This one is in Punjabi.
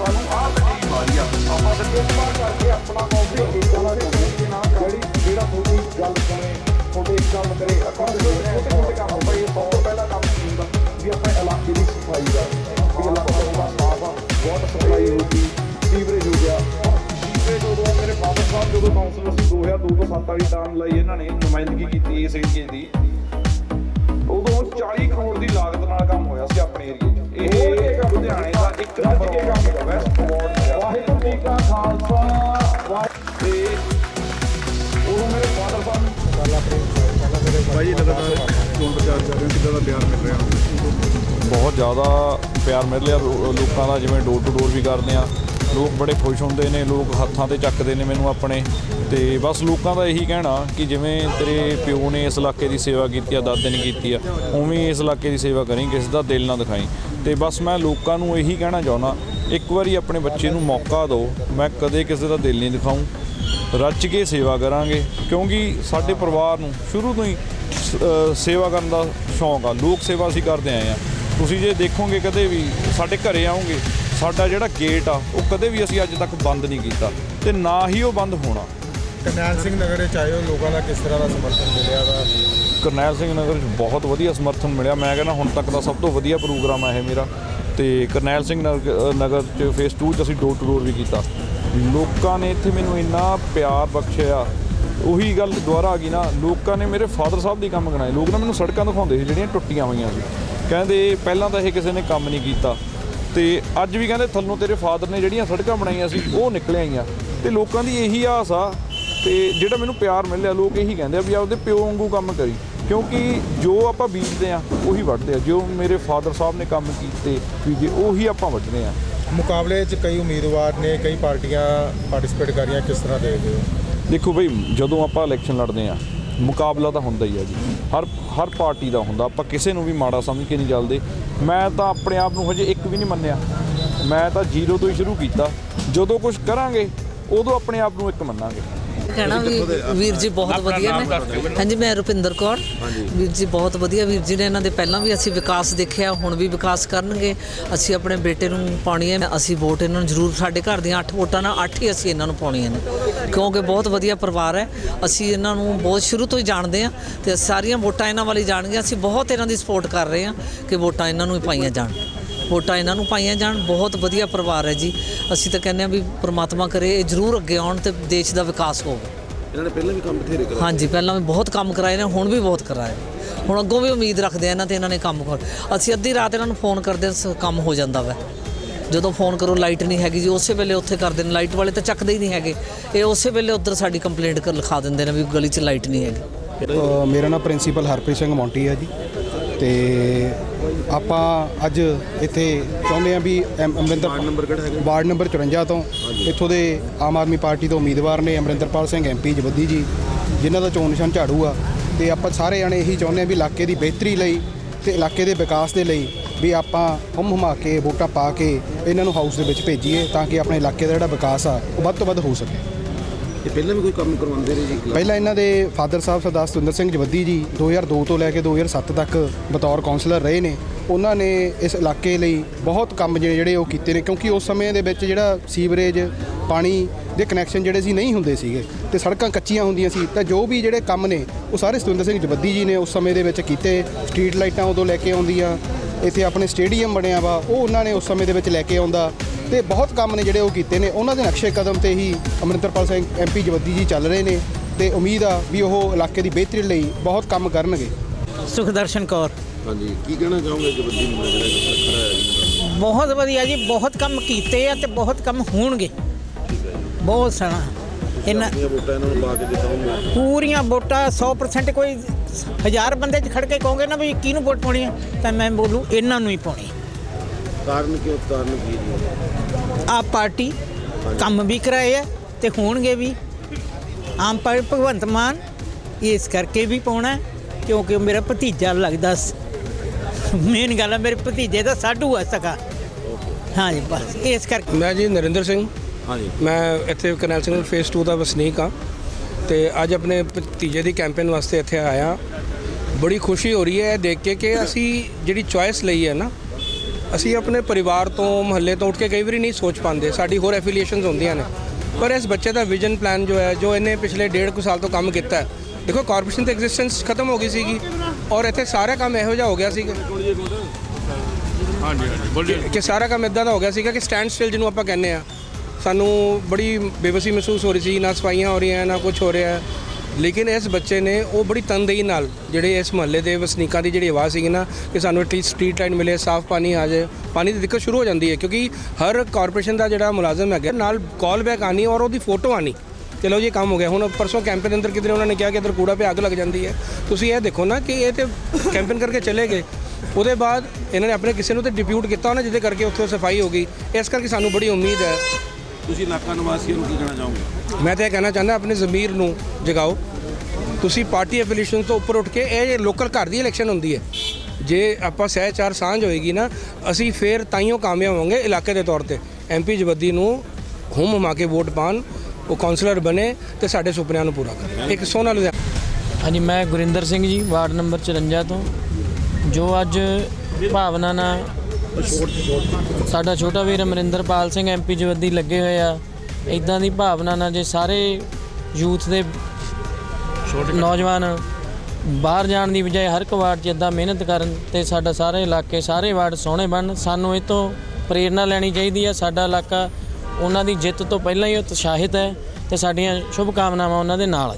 ਸਾਨੂੰ ਆਹ ਤਕਲੀਫ ਆ ਰਹੀ ਆ ਆਪਾਂ ਤੇ ਕਿਰਪਾ ਕਰਕੇ ਆਪਣਾ ਮੌਕੇ ਇਦਾਂ ਦਾ ਕੋਈ ਨਾ ਜਿਹੜੀ ਜਿਹੜਾ ਤੁਹਾਡੀ ਗੱਲ ਕਰੇ ਤੁਹਾਡੇ ਇੱਕ ਕਰੇ ਆਪਾਂ ਛੋਟੇ ਛੋਟੇ ਕੰਮ ਭਾਈ ਸਭ ਤੋਂ ਪਹਿਲਾ ਕੰਮ ਕੀ ਹੁੰਦਾ ਵੀ ਆਪਾਂ ਇਲਾਕੇ ਦੀ ਸਫ਼ਾਈ ਦਾ ਵੀ ਇਲਾਕਾ ਦਾ ਸਾਫ਼ ਆ ਵਾਟਰ ਸਪਲਾਈ ਹੋ ਗਈ ਸੀਵਰੇਜ ਹੋ ਗਿਆ ਸੀਵਰੇਜ ਉਦੋਂ ਮੇਰੇ ਫਾਦਰ ਸਾਹਿਬ ਜਦੋਂ ਕਾਉਂਸਲਰ ਸੀ 2002 ਤੋਂ 7 ਵਾਲੀ ਟਰਮ ਲਈ ਇਹਨਾਂ ਨੇ ਨੁਮਾਇੰਦਗੀ ਕੀਤੀ ਇਸ ਏਰੀਏ ਦੀ ਭਾਈ ਲਗਾਤਾਰ ਚੋਣ ਪ੍ਰਚਾਰ ਕਰ ਰਹੇ ਹੋ ਕਿੱਦਾਂ ਦਾ ਪਿਆਰ ਮਿਲ ਰਿਹਾ? ਬਹੁਤ ਜ਼ਿਆਦਾ ਪਿਆਰ ਮਿਲ ਰਿਹਾ ਲੋ- ਲੋਕਾਂ ਦਾ, ਜਿਵੇਂ ਡੋਰ ਟੂ ਡੋਰ ਵੀ ਕਰਦੇ ਆ। ਲੋਕ ਬੜੇ ਖੁਸ਼ ਹੁੰਦੇ ਨੇ, ਲੋਕ ਹੱਥਾਂ ਤੇ ਚੱਕਦੇ ਨੇ ਮੈਨੂੰ ਆਪਣੇ। ਤੇ ਬਸ ਲੋਕਾਂ ਦਾ ਇਹੀ ਕਹਿਣਾ ਕਿ ਜਿਵੇਂ ਤੇਰੇ ਪਿਓ ਨੇ ਇਸ ਇਲਾਕੇ ਦੀ ਸੇਵਾ ਕੀਤੀ ਆ, ਦਾਦੇ ਨੇ ਕੀਤੀ ਆ, ਉਵੇਂ ਇਸ ਇਲਾਕੇ ਦੀ ਸੇਵਾ ਕਰੀ, ਕਿਸੇ ਦਾ ਦਿਲ ਨਾ ਦਿਖਾਈ। ਤੇ ਬਸ ਮੈਂ ਲੋਕਾਂ ਨੂੰ ਇਹੀ ਕਹਿਣਾ ਚਾਹੁੰਦਾ, ਇੱਕ ਵਾਰੀ ਆਪਣੇ ਬੱਚੇ ਨੂੰ ਮੌਕਾ ਦਿਓ, ਮੈਂ ਕਦੇ ਕਿਸੇ ਦਾ ਦਿਲ ਨਹੀਂ ਦਿਖਾਊਂ। ਰੱਜ ਕੇ ਸੇਵਾ ਕਰਾਂਗੇ, ਕਿਉਂਕਿ ਸਾਡੇ ਪਰਿਵਾਰ ਨੂੰ ਸ਼ੁਰੂ ਤੋਂ ਹੀ ਸੇਵਾ ਕਰਨ ਦਾ ਸ਼ੌਂਕ ਆ ਲੋਕ ਸੇਵਾ ਅਸੀਂ ਕਰਦੇ ਆਏ ਆ। ਤੁਸੀਂ ਜੇ ਦੇਖੋਗੇ ਕਦੇ ਵੀ ਸਾਡੇ ਘਰੇ ਆਓਗੇ ਸਾਡਾ ਜਿਹੜਾ ਗੇਟ ਆ ਉਹ ਕਦੇ ਵੀ ਅਸੀਂ ਅੱਜ ਤੱਕ ਬੰਦ ਨਹੀਂ ਕੀਤਾ ਤੇ ਨਾ ਹੀ ਉਹ ਬੰਦ ਹੋਣਾ। ਕਰਨੈਲ ਸਿੰਘ ਨਗਰ ਆਏ ਹੋ ਲੋਕਾਂ ਦਾ ਕਿਸ ਤਰ੍ਹਾਂ ਦਾ ਸਮਰਥਨ ਮਿਲਿਆ ਦਾ ਕਰਨੈਲ ਸਿੰਘ ਨਗਰ 'ਚ ਬਹੁਤ ਵਧੀਆ ਸਮਰਥਨ ਮਿਲਿਆ। ਮੈਂ ਕਹਿੰਦਾ ਹੁਣ ਤੱਕ ਦਾ ਸਭ ਤੋਂ ਵਧੀਆ ਪ੍ਰੋਗਰਾਮ ਆ ਇਹ ਮੇਰਾ। ਤੇ ਕਰਨੈਲ ਸਿੰਘ ਨਗ- ਨਗਰ 'ਚ ਫੇਸ 2 'ਚ ਅਸੀਂ ਡੋਰ ਟੂ ਡੋਰ ਵੀ ਕੀਤਾ। ਲੋਕਾਂ ਨੇ ਇੱਥੇ ਮੈਨੂੰ ਇੰਨਾ ਪਿਆਰ ਬਖਸ਼ਿਆ। ਉਹੀ ਗੱਲ ਦੁਬਾਰਾ ਆ ਗਈ ਨਾ, ਲੋਕਾਂ ਨੇ ਮੇਰੇ ਫਾਦਰ ਸਾਹਿਬ ਦੀ ਕੰਮ ਗਣਾਏ ਲੋਕ ਨਾ ਮੈਨੂੰ ਸੜਕਾਂ ਦਿਖਾਉਂਦੇ ਸੀ, ਜਿਹੜੀਆਂ ਟੁੱਟੀਆਂ ਹੋਈਆਂ ਸੀ। ਕਹਿੰਦੇ ਪਹਿਲਾਂ ਤਾਂ ਇਹ ਕਿਸੇ ਨੇ ਕੰਮ ਨਹੀਂ ਕੀਤਾ। ਤੇ ਅੱਜ ਵੀ ਕਹਿੰਦੇ ਥੱਲੋਂ ਤੇਰੇ ਫਾਦਰ ਨੇ ਜਿਹੜੀਆਂ ਸੜਕਾਂ ਬਣਾਈਆਂ ਸੀ, ਉਹ ਨਿਕਲ ਆਈਆਂ। ਤੇ ਲੋਕਾਂ ਦੀ ਇਹੀ ਆਸ ਆ, ਤੇ ਜਿਹੜਾ ਮੈਨੂੰ ਪਿਆਰ ਮਿਲਿਆ, ਲੋਕ ਇਹੀ ਕਹਿੰਦੇ ਆ ਵੀ ਆਪਦੇ ਪਿਓ ਵਾਂਗੂ ਕੰਮ ਕਰੀ। ਕਿਉਂਕਿ ਜੋ ਆਪਾਂ ਬੀਜਦੇ ਆ, ਉਹੀ ਵੱਢਦੇ ਆ। ਜੋ ਮੇਰੇ ਫਾਦਰ ਸਾਹਿਬ ਨੇ ਕੰਮ ਕੀਤੇ ਵੀ ਜੇ ਉਹੀ ਆਪਾਂ ਵੱਢਦੇ ਆ। ਮੁਕਾਬਲੇ 'ਚ ਕਈ ਉਮੀਦਵਾਰ ਨੇ, ਕਈ ਪਾਰਟੀਆਂ ਪਾਰਟਿਸਿਪੇਟ ਕਰੀਆਂ ਕਿਸ ਤਰ੍ਹਾਂ ਦੇਖਦੇ ਹੋ? ਦੇਖੋ ਬਈ, ਜਦੋਂ ਆਪਾਂ ਇਲੈਕਸ਼ਨ ਲੜਦੇ ਆ ਮੁਕਾਬਲਾ ਤਾਂ ਹੁੰਦਾ ਹੀ ਆ ਜੀ। ਹਰ ਹਰ ਪਾਰਟੀ ਦਾ ਹੁੰਦਾ, ਆਪਾਂ ਕਿਸੇ ਨੂੰ ਵੀ ਮਾੜਾ ਸਮਝ ਕੇ ਨਹੀਂ ਚੱਲਦੇ। ਮੈਂ ਤਾਂ ਆਪਣੇ ਆਪ ਨੂੰ ਹਜੇ ਇੱਕ ਵੀ ਨਹੀਂ ਮੰਨਿਆ। ਮੈਂ ਤਾਂ ਜ਼ੀਰੋ ਤੋਂ ਹੀ ਸ਼ੁਰੂ ਕੀਤਾ। ਜਦੋਂ ਕੁਝ ਕਰਾਂਗੇ, ਉਦੋਂ ਆਪਣੇ ਆਪ ਨੂੰ ਇੱਕ ਮੰਨਾਂਗੇ। ਕਹਿਣਾ ਵੀ ਵੀਰ ਜੀ ਬਹੁਤ ਵਧੀਆ ਨੇ। ਹਾਂਜੀ ਮੈਂ ਰੁਪਿੰਦਰ ਕੌਰ। ਵੀਰ ਜੀ ਬਹੁਤ ਵਧੀਆ। ਵੀਰ ਜੀ ਨੇ ਇਹਨਾਂ ਦੇ ਪਹਿਲਾਂ ਵੀ ਅਸੀਂ ਵਿਕਾਸ ਦੇਖਿਆ ਹੁਣ ਵੀ ਵਿਕਾਸ ਕਰਨਗੇ। ਅਸੀਂ ਆਪਣੇ ਬੇਟੇ ਨੂੰ ਪਾਉਣੀ ਹੈ ਅਸੀਂ ਵੋਟ ਇਹਨਾਂ ਨੂੰ ਜ਼ਰੂਰ ਸਾਡੇ ਘਰ ਦੀਆਂ 8 ਵੋਟਾਂ ਨਾਲ 8 ਹੀ ਅਸੀਂ ਇਹਨਾਂ ਨੂੰ ਪਾਉਣੀਆਂ ਨੇ। ਕਿਉਂਕਿ ਬਹੁਤ ਵਧੀਆ ਪਰਿਵਾਰ ਹੈ। ਅਸੀਂ ਇਹਨਾਂ ਨੂੰ ਬਹੁਤ ਸ਼ੁਰੂ ਤੋਂ ਹੀ ਜਾਣਦੇ ਹਾਂ ਤੇ ਸਾਰੀਆਂ ਵੋਟਾਂ ਇਹਨਾਂ ਵਾਲੀ ਜਾਣਗੀਆਂ। ਅਸੀਂ ਬਹੁਤ ਇਹਨਾਂ ਦੀ ਸਪੋਰਟ ਕਰ ਰਹੇ ਹਾਂ ਕਿ ਵੋਟਾਂ ਇਹਨਾਂ ਨੂੰ ਹੀ ਪਾਈਆਂ ਜਾਣ। ਵੋਟਾਂ ਇਹਨਾਂ ਨੂੰ ਪਾਈਆਂ ਜਾਣ ਬਹੁਤ ਵਧੀਆ ਪਰਿਵਾਰ ਹੈ ਜੀ। ਅਸੀਂ ਤਾਂ ਕਹਿੰਦੇ ਆ ਵੀ ਪ੍ਰਮਾਤਮਾ ਕਰੇ ਇਹ ਜ਼ਰੂਰ ਅੱਗੇ ਆਉਣ ਤੇ ਦੇਸ਼ ਦਾ ਵਿਕਾਸ ਹੋਵੇ। ਇਹਨਾਂ ਨੇ ਪਹਿਲਾਂ ਵੀ ਕੰਮ ਬਥੇਰੇ ਕਰਾਏ। ਹਾਂਜੀ ਪਹਿਲਾਂ ਵੀ ਬਹੁਤ ਕੰਮ ਕਰਾਏ ਨੇ ਹੁਣ ਵੀ ਬਹੁਤ ਕਰਾਏ ਹੁਣ ਅੱਗੋਂ ਵੀ ਉਮੀਦ ਰੱਖਦੇ ਆ ਇਹਨਾਂ ਤੇ ਇਹਨਾਂ ਨੇ ਕੰਮ ਕਰ ਅਸੀਂ ਅੱਧੀ ਰਾਤ ਇਹਨਾਂ ਨੂੰ ਫੋਨ ਕਰਦੇ ਹਾਂ, ਸ- ਕੰਮ ਹੋ ਜਾਂਦਾ ਵਾ। ਜਦੋਂ ਫੋਨ ਕਰੋ ਲਾਈਟ ਨਹੀਂ ਹੈਗੀ ਜੀ ਉਸੇ ਵੇਲੇ ਉੱਥੇ ਕਰਦੇ ਨੇ ਲਾਈਟ ਵਾਲੇ ਤਾਂ ਚੱਕਦੇ ਹੀ ਨਹੀਂ ਹੈਗੇ। ਇਹ ਉਸੇ ਵੇਲੇ ਉੱਧਰ ਸਾਡੀ ਕੰਪਲੇਂਟ ਕਰ ਲਿਖਾ ਦਿੰਦੇ ਨੇ ਵੀ ਗਲੀ 'ਚ ਲਾਈਟ ਨਹੀਂ ਹੈਗੀ। ਮੇਰਾ ਨਾਮ ਪ੍ਰਿੰਸੀਪਲ ਹਰਪ੍ਰੀਤ ਸਿੰਘ ਮੌਂਟੀ ਹੈ ਜੀ। ਤੇ ਆਪਾਂ ਅੱਜ ਇੱਥੇ ਚਾਹੁੰਦੇ ਹਾਂ ਵੀ ਐਮ- ਅਮਰਿੰਦਰ ਵਾਰਡ ਨੰਬਰ ਕਿਹੜਾ ਹੈਗਾ? ਵਾਰਡ ਨੰਬਰ 54 ਤੋਂ ਇੱਥੋਂ ਦੇ ਆਮ ਆਦਮੀ ਪਾਰਟੀ ਤੋਂ ਉਮੀਦਵਾਰ ਨੇ ਅਮਰਿੰਦਰਪਾਲ ਸਿੰਘ ਐਮਪੀ ਜਵੱਦੀ ਜੀ ਜਿਨ੍ਹਾਂ ਦਾ ਚੋਣ ਨਿਸ਼ਾਨ ਝਾੜੂ ਆ। ਤੇ ਆਪਾਂ ਸਾਰੇ ਜਾਣੇ ਇਹੀ ਚਾਹੁੰਦੇ ਹਾਂ ਵੀ ਇਲਾਕੇ ਦੀ ਬਿਹਤਰੀ ਲਈ ਤੇ ਇਲਾਕੇ ਦੇ ਵਿਕਾਸ ਦੇ ਲਈ ਵੀ ਆਪਾਂ ਹਮ ਹਮਾ ਕੇ ਵੋਟਾਂ ਪਾ ਕੇ ਇਹਨਾਂ ਨੂੰ ਹਾਊਸ ਦੇ ਵਿੱਚ ਭੇਜੀਏ ਤਾਂ ਕਿ ਆਪਣੇ ਇਲਾਕੇ ਦਾ ਜਿਹੜਾ ਵਿਕਾਸ ਆ ਉਹ ਵੱਧ ਤੋਂ ਵੱਧ ਹੋ ਸਕੇ। ਇਹ ਪਹਿਲਾਂ ਵੀ ਕੋਈ ਕੰਮ ਕਰਵਾਉਂਦੇ ਰਹੇ ਜੀ ਪਹਿਲਾਂ ਇਹਨਾਂ ਦੇ ਫਾਦਰ ਸਾਹਿਬ ਸਰਦਾਰ ਸਤਿੰਦਰ ਸਿੰਘ ਜਵੱਦੀ ਜੀ 2002 ਤੋਂ ਲੈ ਕੇ 2007 ਤੱਕ ਬਤੌਰ ਕਾਉਂਸਲਰ ਰਹੇ ਨੇ। ਉਹਨਾਂ ਨੇ ਇਸ ਇਲਾਕੇ ਲਈ ਬਹੁਤ ਕੰਮ ਜਿਹੜੇ ਜਿਹੜੇ ਉਹ ਕੀਤੇ ਨੇ ਕਿਉਂਕਿ ਉਸ ਸਮੇਂ ਦੇ ਵਿੱਚ ਜਿਹੜਾ ਸੀਵਰੇਜ ਪਾਣੀ ਦੇ ਕਨੈਕਸ਼ਨ ਜਿਹੜੇ ਸੀ ਨਹੀਂ ਹੁੰਦੇ ਸੀਗੇ ਤੇ ਸੜਕਾਂ ਕੱਚੀਆਂ ਹੁੰਦੀਆਂ ਸੀ। ਤਾਂ ਜੋ ਵੀ ਜਿਹੜੇ ਕੰਮ ਨੇ ਉਹ ਸਾਰੇ ਸਤਿੰਦਰ ਸਿੰਘ ਜਵੱਦੀ ਜੀ ਨੇ ਉਸ ਸਮੇਂ ਦੇ ਵਿੱਚ ਕੀਤੇ। ਸਟਰੀਟ ਲਾਈਟਾਂ ਉਦੋਂ ਲੈ ਕੇ ਆਉਂਦੀਆਂ ਇੱਥੇ ਆਪਣੇ ਸਟੇਡੀਅਮ ਬਣਿਆ ਵਾ ਉਹ ਉਹਨਾਂ ਨੇ ਉਸ ਸਮੇਂ ਦੇ ਵਿੱਚ ਲੈ ਕੇ ਆਉਂਦਾ। ਤੇ ਬਹੁਤ ਕੰਮ ਨੇ ਜਿਹੜੇ ਉਹ ਕੀਤੇ ਨੇ। ਉਹਨਾਂ ਦੇ ਨਕਸ਼ੇ ਕਦਮ ਤੇ ਹੀ ਅਮਰਿੰਦਰਪਾਲ ਸਿੰਘ ਐਮਪੀ ਜਵੱਦੀ ਜੀ ਚੱਲ ਰਹੇ ਨੇ ਤੇ ਉਮੀਦ ਆ ਵੀ ਉਹ ਇਲਾਕੇ ਦੀ ਬਿਹਤਰੀ ਲਈ ਬਹੁਤ ਕੰਮ ਕਰਨਗੇ। ਸੁਖਦਰਸ਼ਨ ਕੌਰ। ਹਾਂਜੀ ਕੀ ਕਹਿਣਾ ਚਾਹੋਗੇ ਬੱਦੀ ਨੂੰ ਜਿਹੜਾ ਖੜਾ ਹੈ? ਜੀ ਬਹੁਤ ਵਧੀਆ ਜੀ ਬਹੁਤ ਕੰਮ ਕੀਤੇ ਆ ਤੇ ਬਹੁਤ ਕੰਮ ਹੋਣਗੇ। ਬਹੁਤ ਸਣਾ ਇਹਨਾਂ ਇਹ ਵੋਟਾਂ ਇਹਨਾਂ ਨੂੰ ਪਾ ਕੇ ਦਿਖਾਉਂਗੇ ਪੂਰੀਆਂ ਵੋਟਾਂ 100% ਕੋਈ ਹਜ਼ਾਰ ਬੰਦੇ 'ਚ ਖੜ ਕੇ ਕਹੋਗੇ ਨਾ ਵੀ ਕਿਹਨੂੰ ਵੋਟ ਪਾਉਣੀ ਆ ਤਾਂ ਮੈਂ ਬੋਲੂ ਇਹਨਾਂ ਨੂੰ ਹੀ ਪਾਉਣੀ ਕਾਰਨ ਕਿਉਂ ਕਾਰਨ ਕੀ ਜੀ ਆ ਪਾਰਟੀ ਕੰਮ ਵੀ ਕਰਾਏ ਆ ਤੇ ਹੋਣਗੇ ਵੀ। ਆਮ ਪਰ ਭਗਵੰਤ ਮਾਨ ਇਸ ਕਰਕੇ ਵੀ ਪਾਉਣਾ ਕਿਉਂਕਿ ਮੇਰਾ ਭਤੀਜਾ ਲੱਗਦਾ ਮੇਨ ਗੱਲ ਹੈ ਮੇਰੇ ਭਤੀਜੇ ਦਾ ਸਾਡੂ ਆ ਸਕਾ। ਹਾਂਜੀ ਬਸ ਇਸ ਕਰਕੇ। ਮੈਂ ਜੀ ਨਰਿੰਦਰ ਸਿੰਘ। ਹਾਂਜੀ। ਮੈਂ ਇੱਥੇ ਕਰਨੈਲ ਸਿੰਘ ਫੇਸ 2 ਦਾ ਵਸਨੀਕ ਹਾਂ ਤੇ ਅੱਜ ਆਪਣੇ ਭਤੀਜੇ ਦੀ ਕੈਂਪੇਨ ਵਾਸਤੇ ਇੱਥੇ ਆਇਆ। ਬੜੀ ਖੁਸ਼ੀ ਹੋ ਰਹੀ ਹੈ ਇਹ ਦੇਖ ਕੇ ਕਿ ਅਸੀਂ ਜਿਹੜੀ ਚੁਆਇਸ ਲਈ ਹੈ ਨਾ ਅਸੀਂ ਆਪਣੇ ਪਰਿਵਾਰ ਤੋਂ ਮਹੱਲੇ ਤੋਂ ਉੱਠ ਕੇ ਕਈ ਵਾਰੀ ਨਹੀਂ ਸੋਚ ਪਾਉਂਦੇ। ਸਾਡੀ ਹੋਰ ਐਫੀਲੀਏਸ਼ਨਸ ਹੁੰਦੀਆਂ ਨੇ। ਪਰ ਇਸ ਬੱਚੇ ਦਾ ਵਿਜ਼ਨ ਪਲਾਨ ਜੋ ਹੈ ਜੋ ਇਹਨੇ ਪਿਛਲੇ ਡੇਢ ਕੁ ਸਾਲ ਤੋਂ ਕੰਮ ਕੀਤਾ ਹੈ ਦੇਖੋ ਕਾਰਪੋਰੇਸ਼ਨ ਦੀ ਐਗਜ਼ਿਸਟੈਂਸ ਖਤਮ ਹੋ ਗਈ ਸੀਗੀ ਔਰ ਇੱਥੇ ਸਾਰਾ ਕੰਮ ਇਹੋ ਜਿਹਾ ਹੋ ਗਿਆ ਸੀਗਾ। ਹਾਂਜੀ ਕਿ ਸਾਰਾ ਕੰਮ ਇਦਾਂ ਦਾ ਹੋ ਗਿਆ ਸੀਗਾ ਕਿ ਸਟੈਂਡ ਸਟਿਲ ਜਿਹਨੂੰ ਆਪਾਂ ਕਹਿੰਦੇ ਆ ਸਾਨੂੰ ਬੜੀ ਬੇਬਸੀ ਮਹਿਸੂਸ ਹੋ ਰਹੀ ਸੀ ਨਾ ਸਫਾਈਆਂ ਹੋ ਰਹੀਆਂ ਨਾ ਕੁਝ ਹੋ ਰਿਹਾ। ਲੇਕਿਨ ਇਸ ਬੱਚੇ ਨੇ ਉਹ ਬੜੀ ਤਨਦੇਹੀ ਨਾਲ ਜਿਹੜੇ ਇਸ ਮਹੱਲੇ ਦੇ ਵਸਨੀਕਾਂ ਦੀ ਜਿਹੜੀ ਆਵਾਜ਼ ਸੀਗੀ ਨਾ, ਕਿ ਸਾਨੂੰ ਐਟਲੀਸਟ ਸਟਰੀਟ ਲਾਈਟ ਮਿਲੇ, ਸਾਫ਼ ਪਾਣੀ ਆ ਜਾਏ, ਪਾਣੀ ਦੀ ਦਿੱਕਤ ਸ਼ੁਰੂ ਹੋ ਜਾਂਦੀ ਹੈ ਕਿਉਂਕਿ ਹਰ ਕਾਰਪੋਰੇਸ਼ਨ ਦਾ ਜਿਹੜਾ ਮੁਲਾਜ਼ਮ ਹੈਗਾ, ਨਾਲ ਕਾਲ ਬੈਕ ਆਣੀ ਔਰ ਉਹਦੀ ਫੋਟੋ ਆਣੀ ਚਲੋ ਜੀ, ਇਹ ਕੰਮ ਹੋ ਗਿਆ। ਹੁਣ ਪਰਸੋਂ ਕੈਂਪ ਦੇ ਅੰਦਰ ਕਿਧਰੇ ਉਹਨਾਂ ਨੇ ਕਿਹਾ ਕਿ ਇੱਧਰ ਕੂੜਾ ਪਿਆ, ਅੱਗ ਲੱਗ ਜਾਂਦੀ ਹੈ। ਤੁਸੀਂ ਇਹ ਦੇਖੋ ਨਾ ਕਿ ਇਹ ਤੇ ਕੈਂਪੇਨ ਕਰਕੇ ਚਲੇ ਗਏ। ਉਹਦੇ ਬਾਅਦ ਇਹਨਾਂ ਨੇ ਆਪਣੇ ਕਿਸੇ ਨੂੰ ਤੇ ਡਿਪਿਊਟ ਕੀਤਾ ਉਹਨਾਂ ਜਿਹਦੇ ਕਰਕੇ ਉੱਥੇ ਸਫ਼ਾਈ ਹੋ ਗਈ। ਇਸ ਕਰਕੇ ਸਾਨੂੰ ਬੜੀ ਉਮੀਦ ਹੈ ਤੁਸੀਂ ਇਲਾਕਾ ਨਿਵਾਸੀਆਂ ਨੂੰ ਕੀ ਕਹਿਣਾ ਚਾਹੋਗੇ? ਮੈਂ ਤਾਂ ਇਹ ਕਹਿਣਾ ਚਾਹੁੰਦਾ ਆਪਣੇ ਜ਼ਮੀਰ ਨੂੰ ਜਗਾਓ। ਤੁਸੀਂ ਪਾਰਟੀ ਐਫੀਲੀਏਸ਼ਨ ਤੋਂ ਉੱਪਰ ਉੱਠ ਕੇ ਇਹ ਲੋਕਲ ਘਰ ਦੀ ਇਲੈਕਸ਼ਨ ਹੁੰਦੀ ਹੈ ਜੇ ਆਪਾਂ ਸਹਿਚਾਰ ਸਾਂਝ ਹੋਏਗੀ ਨਾ ਅਸੀਂ ਫੇਰ ਤਾਈਓ ਕਾਮਯਾਬ ਹੋਵਾਂਗੇ ਇਲਾਕੇ ਦੇ ਤੌਰ ਤੇ। ਐਮਪੀ ਜਵੱਦੀ ਨੂੰ ਹੁਮ ਹੁਮਾ ਕੇ ਵੋਟ ਪਾਣ ਉਹ ਕਾਉਂਸਲਰ ਬਣੇ ਤੇ ਸਾਡੇ ਸੁਪਨਿਆਂ ਨੂੰ ਪੂਰਾ ਕਰਨ। ਇੱਕ ਸੋਹਣਾ ਲੁਧਿਆਣਾ ਹਾਂਜੀ ਮੈਂ ਗੁਰਿੰਦਰ ਸਿੰਘ ਜੀ ਵਾਰਡ ਨੰਬਰ 54 ਤੋਂ। ਜੋ ਅੱਜ ਭਾਵਨਾ ਨਾਲ ਸਾਡਾ ਛੋਟਾ ਵੀਰ ਅਮਰਿੰਦਰਪਾਲ ਸਿੰਘ ਐਮਪੀ ਜਵੱਦੀ ਲੱਗੇ ਹੋਏ ਆ। ਇਦਾਂ ਦੀ ਭਾਵਨਾ ਨਾਲ ਜੇ ਸਾਰੇ ਯੂਥ ਦੇ ਨੌਜਵਾਨ ਬਾਹਰ ਜਾਣ ਦੀ ਬਜਾਏ ਹਰ ਇੱਕ ਵਾਰਡ 'ਚ ਇਦਾਂ ਮਿਹਨਤ ਕਰਨ ਤੇ ਸਾਡਾ ਸਾਰੇ ਇਲਾਕੇ, ਸਾਰੇ ਵਾਰਡ ਸੋਹਣੇ ਬਣਨ, ਸਾਨੂੰ ਇਹ ਤੋਂ ਪ੍ਰੇਰਣਾ ਲੈਣੀ ਚਾਹੀਦੀ ਆ। ਸਾਡਾ ਇਲਾਕਾ ਉਹਨਾਂ ਦੀ ਜਿੱਤ ਤੋਂ ਪਹਿਲਾਂ ਹੀ ਉਤਸ਼ਾਹਿਤ ਹੈ ਤੇ ਸਾਡੀਆਂ ਸ਼ੁਭ ਕਾਮਨਾਵਾਂ ਉਹਨਾਂ ਦੇ ਨਾਲ ਆ